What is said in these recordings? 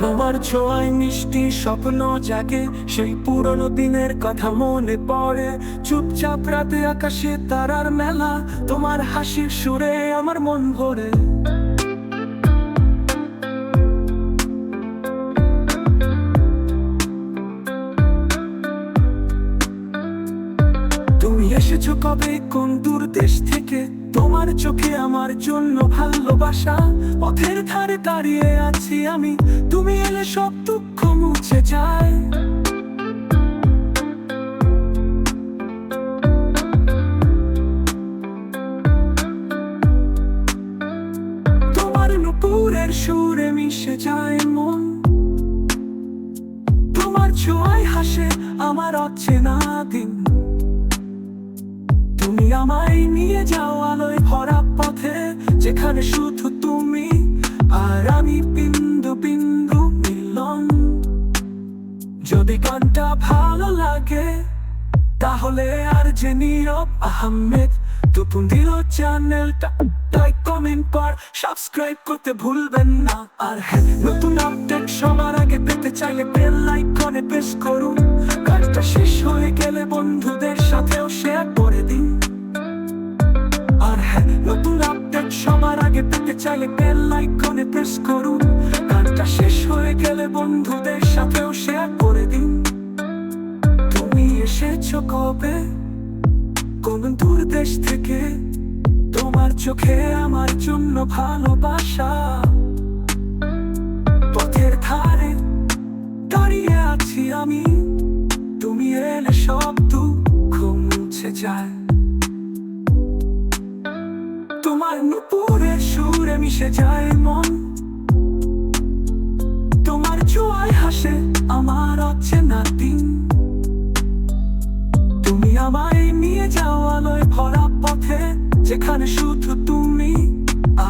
তোমার ছোঁয়ায় মিষ্টি স্বপ্ন জাগে, সেই পুরনো দিনের কথা মনে পড়ে। চুপচাপ রাতে আকাশে তারার মেলা, তোমার হাসির সুরে আমার মন ভরে। তুমি এসেছ কবে? কোন দূর দেশ থেকে? তোমার চোখে আমার জন্য ভালোবাসা, পথের ধারে দাঁড়িয়ে আছি আমি। তুমি এলে সব দুঃখ মুছে যায়। তোমার নুপুরের সুরে মিশে যায় মন। তোমার ছোঁয়ায় হাসে আমার অচেনা দিন। তুমি আমায় নিয়ে যাও যদি গানটা ভালো লাগে, তাহলে আর যে নীরব আহমেদ দিল চ্যানেলটা লাইক কমেন্ট কর সাবস্ক্রাইব করতে ভুলবেন না। আর হ্যাঁ নতুন আপডেট সবার আগে পেতে চাইলে বেল আইকনে প্রেস করুন। কাজটা শেষ হয়ে গেলে বন্ধুদের সাথেও শেয়ার করে দিন। আর হ্যাঁ নতুন আপডেট সবার আগে পেতে চাইলে বেল আইকনে প্রেস করুন। কাজটা শেষ হয়ে গেলে বন্ধুদের দেশ থেকে তোমার চোখে আমার জন্য ভালোবাসা। পথের ধারে দাঁড়িয়ে আছি আমি। তুমি এলে সব দুঃখ মুছে যায়। তোমার নুপুরের সুরে মিশে যায় মন। যেখানে শুধু তুমি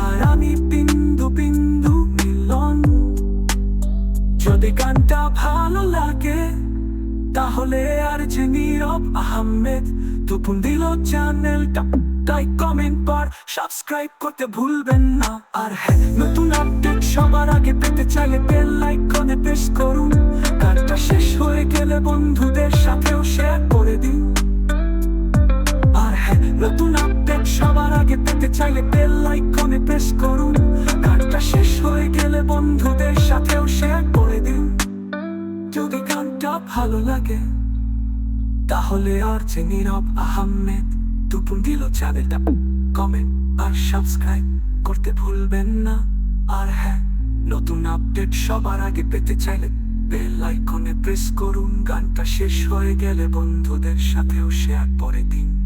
আর আমি বিন্দু বিন্দু মিলন। যদি গানটা ভালো লাগে, তাহলে আর যে নীরব আহমেদ তুপুন দিল চ্যানেলটা, তাই কমেন্ট পর সাবস্ক্রাইব করতে ভুলবেন না। আর হ্যাঁ নতুন আপডেট সবার আগে পেতে চাইলে বেল আইকনে প্রেস করুন। কাজটা শেষ হয়ে গেলে বন্ধুদের সাথেও ভালো লাগে। তাহলে আর যে নীরব আহমেদ, দুপুর দিল চ্যানেলটা। কমেন্ট আর সাবস্ক্রাইব করতে ভুলবেন না। আর হ্যাঁ নতুন আপডেট সবার আগে পেতে চাইলে বেল আইকনে প্রেস করুন। গানটা শেষ হয়ে গেলে বন্ধুদের সাথেও শেয়ার পরে দিন।